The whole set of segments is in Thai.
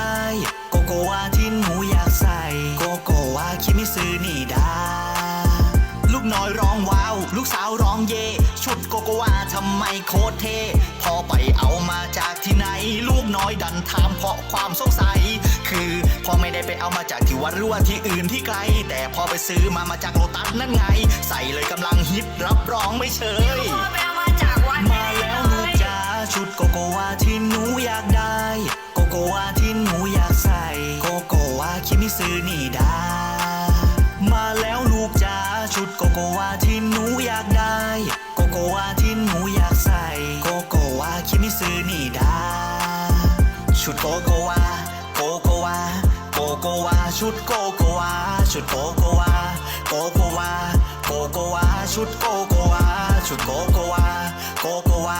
้ ทำไมโคตรเท่พอไปเอามาจากที่ไหน ลูกน้อยดันถามเพราะความสงสัย คือพอไม่ได้ไปเอามาจากที่วัดหรือว่าที่อื่นที่ไกล แต่พอไปซื้อมามาจากโลตัสนั่นไง ใส่เลยกำลังฮิตรับรองไม่เชยพ่อไปเอามาจากวัดมาแล้วลูกจ๋าชุดโกโกวาที่หนูอยากได้ โกโกวาที่หนูอยากใส่ โกโกวาคิมิซึนี่ดามาแล้วลูกจ๋าชุดโกโกวาที่ โกโกวาโกโกวาโกโกวาชุดโกโกวาชุดโกโกวาโกโกวาโกโกวาชุดโกโกวาชุดโกโกวาโกโกวา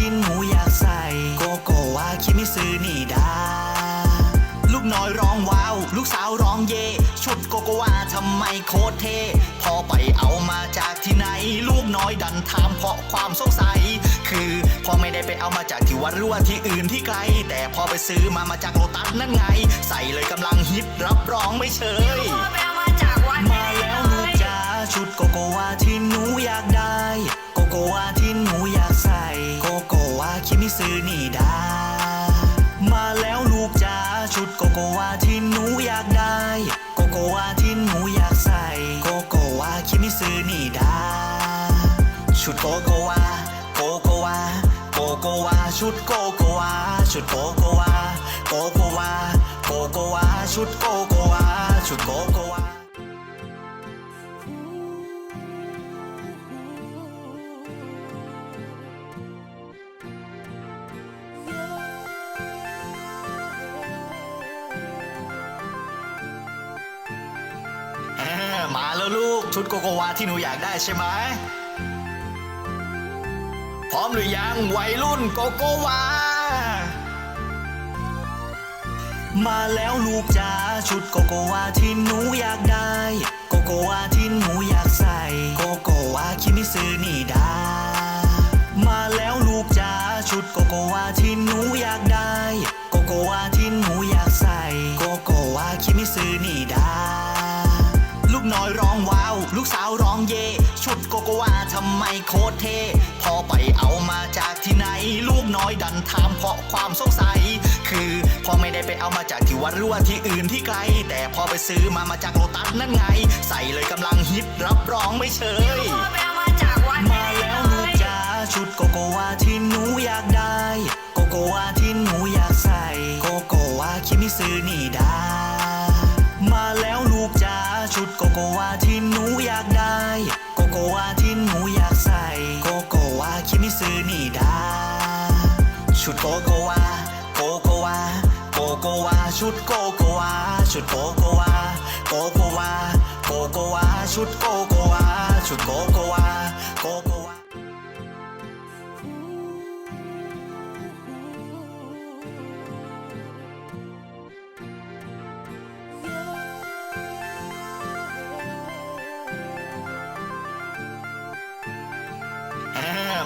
ี่ ชุดโกโกวาทำไมโคตรเท่พอไปเอามาจากที่ไหน ลูกน้อยดันถามเพราะความสงสัย คือพอไม่ได้ไปเอามาจากที่วัดหรือว่าที่อื่นที่ไกล แต่พอไปซื้อมามาจากโลตัสนั่นไง ใส่เลยกำลังฮิตรับรองไม่เชยพ่อไปเอามาจากวัดมาแล้วลูกจ๋าชุดโกโกวาที่หนูอยากได้ โกโกวาที่หนูอยากใส่ โกโกวาคิมิซึนี่ดามาแล้วลูกจ๋าชุดโกโกวาที่ โกโกวาโกโกวาโกโกวาชุดโกโกวาชุดโกโกวาโกโกวาโกโกวาชุดโกโกวาชุดโกโกวามาแล้วลูกชุดโกโกวาที่หนูอยากได้ใช่ไหม พร้อมหรือยังวัยรุ่นโกโกวา มาแล้วลูกจ๋าชุดโกโกวาที่หนูอยากได้ โกโกวาที่หนูอยากใส่ โกโกวาคิมิซึนี่ดา มาแล้วลูกจ๋าชุดโกโกวาที่หนูอยากได้ โกโกวาที่หนูอยากใส่ โกโกวาคิมิซึนี่ดา ลูกน้อยร้องว้าว ลูกสาวร้องเย่ชุดโกโกวาทำไมโคตรเท่ อยดันถามเพราะความสงสัย คือพอไม่ได้ไปเอามาจากที่วัดหรือว่าที่อื่นที่ไกล แต่พอไปซื้อมามาจากโลตัสนั่นไง ใส่เลยกำลังฮิตรับรองไม่เชยพ่อไปเอามาจากวัดมาแล้วลูกจ๋าชุดโกโกวาที่หนูอยากได้ โกโกวาที่หนูอยากใส่ โกโกวาคิมิซึนี่ดามาแล้วลูกจ๋าชุดโกโกวา ชุดโกโกวาโกโกวาโกโกวาชุดโกโกวาชุดโกโกวาโกโกวาโกโกวาชุดโกโกวาชุดโกโกวาโก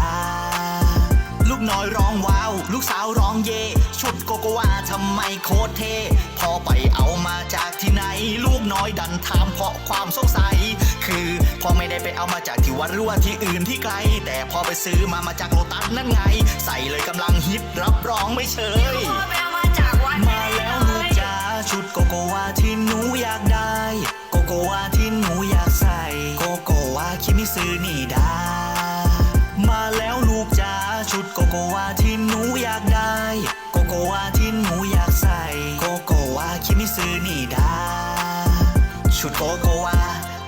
า อยร้องว้าว ลูกสาวร้องเย่ชุดโกโกวาทำไมโคตรเท่พอไปเอามาจากที่ไหน ลูกน้อยดันถามเพราะความสงสัย คือพ่อไม่ได้ไปเอามาจากที่วัดหรือว่าที่อื่นที่ไกล แต่พอไปซื้อมามาจากโลตัสนั่นไง ใส่เลยกำลังฮิตรับรองไม่เชย โกโกวาที่หนูอยากใส่ โกโกวาคิมิซึนี่ดา ชุดโกโกวา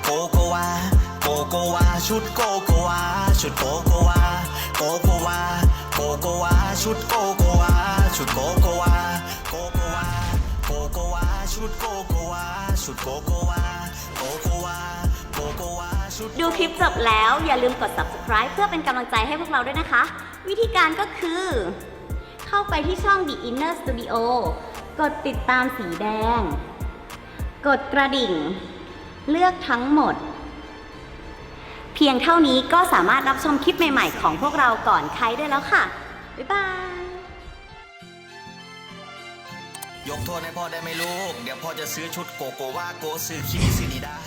โกโกวา โกโกวา ชุดโกโกวา ชุดโกโกวา โกโกวา โกโกวา ชุดโกโกวา ชุดโกโกวา โกโกวา โกโกวา ชุดโกโกวา ชุดโกโกวา โกโกวา โกโกวา ชุด ดูคลิปจบแล้วอย่าลืมกด subscribe เพื่อเป็นกำลังใจให้พวกเราด้วยนะคะ วิธีการก็คือ เข้าไปที่ช่อง The Inner Studio กดติดตามสีแดง กดกระดิ่ง เลือกทั้งหมด เพียงเท่านี้ก็สามารถรับชมคลิปใหม่ๆ ของพวกเราก่อนใครได้แล้วค่ะ บ๊ายบาย ยกโทษให้พ่อได้ไหมลูก เดี๋ยวพ่อจะซื้อชุดโกโกวาโกซื้อคิมิซินิดา